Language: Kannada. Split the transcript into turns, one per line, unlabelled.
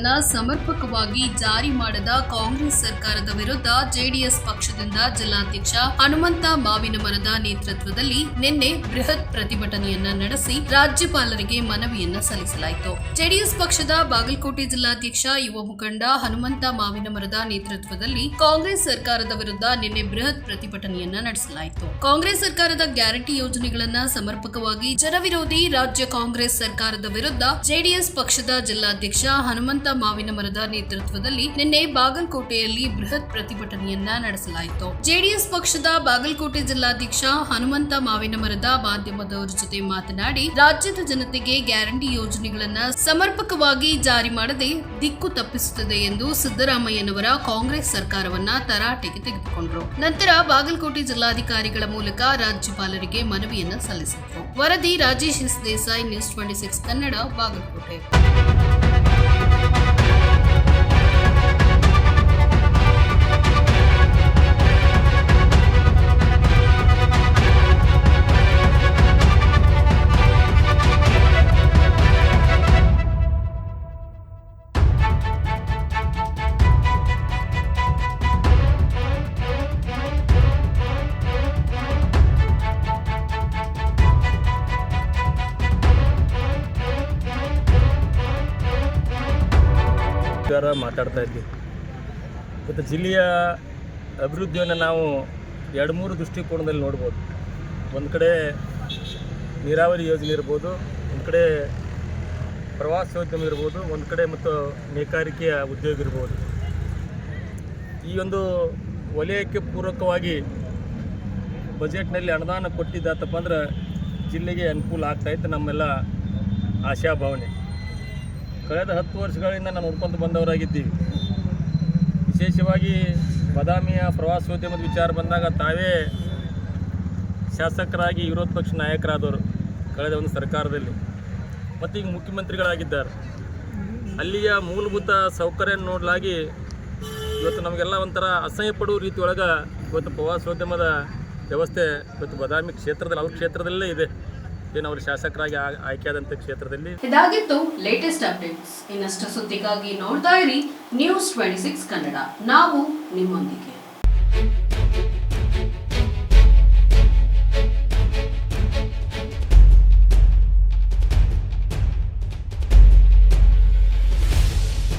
ಯೋಜನೆಗಳನ್ನ ಸಮರ್ಪಕವಾಗಿ ಜಾರಿ ಮಾಡದ ಕಾಂಗ್ರೆಸ್ ಸರ್ಕಾರದ ವಿರುದ್ಧ ಜೆಡಿಎಸ್ ಪಕ್ಷದಿಂದ ಜಿಲ್ಲಾಧ್ಯಕ್ಷ ಹನುಮಂತ ಮಾವಿನ ಮರದ ನೇತೃತ್ವದಲ್ಲಿ ನಿನ್ನೆ ಬೃಹತ್ ಪ್ರತಿಭಟನೆಯನ್ನ ನಡೆಸಿ ರಾಜ್ಯಪಾಲರಿಗೆ ಮನವಿಯನ್ನ ಸಲ್ಲಿಸಲಾಯಿತು. ಜೆಡಿಎಸ್ ಪಕ್ಷದ ಬಾಗಲಕೋಟೆ ಜಿಲ್ಲಾಧ್ಯಕ್ಷ ಯುವ ಮುಖಂಡ ಹನುಮಂತ ಮಾವಿನ ಮರದ ನೇತೃತ್ವದಲ್ಲಿ ಕಾಂಗ್ರೆಸ್ ಸರ್ಕಾರದ ವಿರುದ್ಧ ನಿನ್ನೆ ಬೃಹತ್ ಪ್ರತಿಭಟನೆಯನ್ನ ನಡೆಸಲಾಯಿತು. ಕಾಂಗ್ರೆಸ್ ಸರ್ಕಾರದ ಗ್ಯಾರಂಟಿ ಯೋಜನೆಗಳನ್ನ ಸಮರ್ಪಕವಾಗಿ ಜನವಿರೋಧಿ ರಾಜ್ಯ ಕಾಂಗ್ರೆಸ್ ಸರ್ಕಾರದ ವಿರುದ್ಧ ಜೆಡಿಎಸ್ ಪಕ್ಷದ ಜಿಲ್ಲಾಧ್ಯಕ್ಷ ಹನುಮಂತ ಮಾವಿನ ಮರದ ನೇತೃತ್ವದಲ್ಲಿ ನಿನ್ನೆ ಬಾಗಲಕೋಟೆಯಲ್ಲಿ ಬೃಹತ್ ಪ್ರತಿಭಟನೆಯನ್ನ ನಡೆಸಲಾಯಿತು. ಜೆಡಿಎಸ್ ಪಕ್ಷದ ಬಾಗಲಕೋಟೆ ಜಿಲ್ಲಾಧ್ಯಕ್ಷ ಹನುಮಂತ ಮಾವಿನ ಮರದ ಮಾಧ್ಯಮದವರ ಜೊತೆ ಮಾತನಾಡಿ, ರಾಜ್ಯದ ಜನತೆಗೆ ಗ್ಯಾರಂಟಿ ಯೋಜನೆಗಳನ್ನ ಸಮರ್ಪಕವಾಗಿ ಜಾರಿ ಮಾಡದೆ ದಿಕ್ಕು ತಪ್ಪಿಸುತ್ತದೆ ಎಂದು ಸಿದ್ದರಾಮಯ್ಯನವರ ಕಾಂಗ್ರೆಸ್ ಸರ್ಕಾರವನ್ನ ತರಾಟೆಗೆ ತೆಗೆದುಕೊಂಡರು. ನಂತರ ಬಾಗಲಕೋಟೆ ಜಿಲ್ಲಾಧಿಕಾರಿಗಳ ಮೂಲಕ ರಾಜ್ಯಪಾಲರಿಗೆ ಮನವಿಯನ್ನ ಸಲ್ಲಿಸಿದರು. ವರದಿ Rajesh Desai, news twenty six Kannada, Bagalkote.
ಗಾರ ಮಾತಾಡ್ತಾ ಇದ್ದೀವಿ ಮತ್ತು ಜಿಲ್ಲೆಯ ಅಭಿವೃದ್ಧಿಯನ್ನು ನಾವು ಎರಡು ಮೂರು ದೃಷ್ಟಿಕೋನದಲ್ಲಿ ನೋಡ್ಬೋದು. ಒಂದು ಕಡೆ ನೀರಾವರಿ ಯೋಜನೆ ಇರ್ಬೋದು, ಒಂದು ಕಡೆ ಪ್ರವಾಸೋದ್ಯಮ ಇರ್ಬೋದು, ಒಂದು ಕಡೆ ಮತ್ತು ನೇಕಾರಿಕೆಯ ಉದ್ಯೋಗ ಇರ್ಬೋದು. ಈ ಒಂದು ವಲಯಕ್ಕೆ ಪೂರಕವಾಗಿ ಬಜೆಟ್ನಲ್ಲಿ ಅನುದಾನ ಕೊಟ್ಟಿದ್ದಾತಪ್ಪ ಅಂದ್ರೆ ಜಿಲ್ಲೆಗೆ ಅನುಕೂಲ ಆಗ್ತಾಯಿತ್ತು ನಮ್ಮೆಲ್ಲ ಆಶಾಭಾವನೆ. ಕಳೆದ ಹತ್ತು ವರ್ಷಗಳಿಂದ ನಾವು ನೋಡ್ಕೊಂಡು ಬಂದವರಾಗಿದ್ದೀವಿ. ವಿಶೇಷವಾಗಿ ಬಾದಾಮಿಯ ಪ್ರವಾಸೋದ್ಯಮದ ವಿಚಾರ ಬಂದಾಗ ತಾವೇ ಶಾಸಕರಾಗಿ ವಿರೋಧ ಪಕ್ಷ ನಾಯಕರಾದವರು ಕಳೆದ ಒಂದು ಸರ್ಕಾರದಲ್ಲಿ. ಮತ್ತು ಈಗ ಮುಖ್ಯಮಂತ್ರಿಗಳಾಗಿದ್ದಾರೆ. ಅಲ್ಲಿಯ ಮೂಲಭೂತ ಸೌಕರ್ಯ ನೋಡಲಾಗಿ ಇವತ್ತು ನಮಗೆಲ್ಲ ಒಂಥರ ಅಸಹ್ಯ ಪಡುವ ರೀತಿ ಒಳಗೆ ಇವತ್ತು ಪ್ರವಾಸೋದ್ಯಮದ ವ್ಯವಸ್ಥೆ ಇವತ್ತು ಬಾದಾಮಿ ಕ್ಷೇತ್ರದಲ್ಲಿ ಅವ್ರ ಕ್ಷೇತ್ರದಲ್ಲೇ ಇದೆ. ಏನು ಅವರು ಶಾಸಕರಾಗಿ ಆಯ್ಕೆಯಾದಂಥ ಕ್ಷೇತ್ರದಲ್ಲಿ?
ಇದಾಗಿತ್ತು ಲೇಟೆಸ್ಟ್ ಅಪ್ಡೇಟ್ಸ್ ಇನ್ನಷ್ಟು ಸುದ್ದಿಗಾಗಿ ನೋಡ್ತಾ ಇರಿ ನ್ಯೂಸ್ ಟ್ವೆಂಟಿ ಸಿಕ್ಸ್ ಕನ್ನಡ. ನಾವು ನಿಮ್ಮೊಂದಿಗೆ.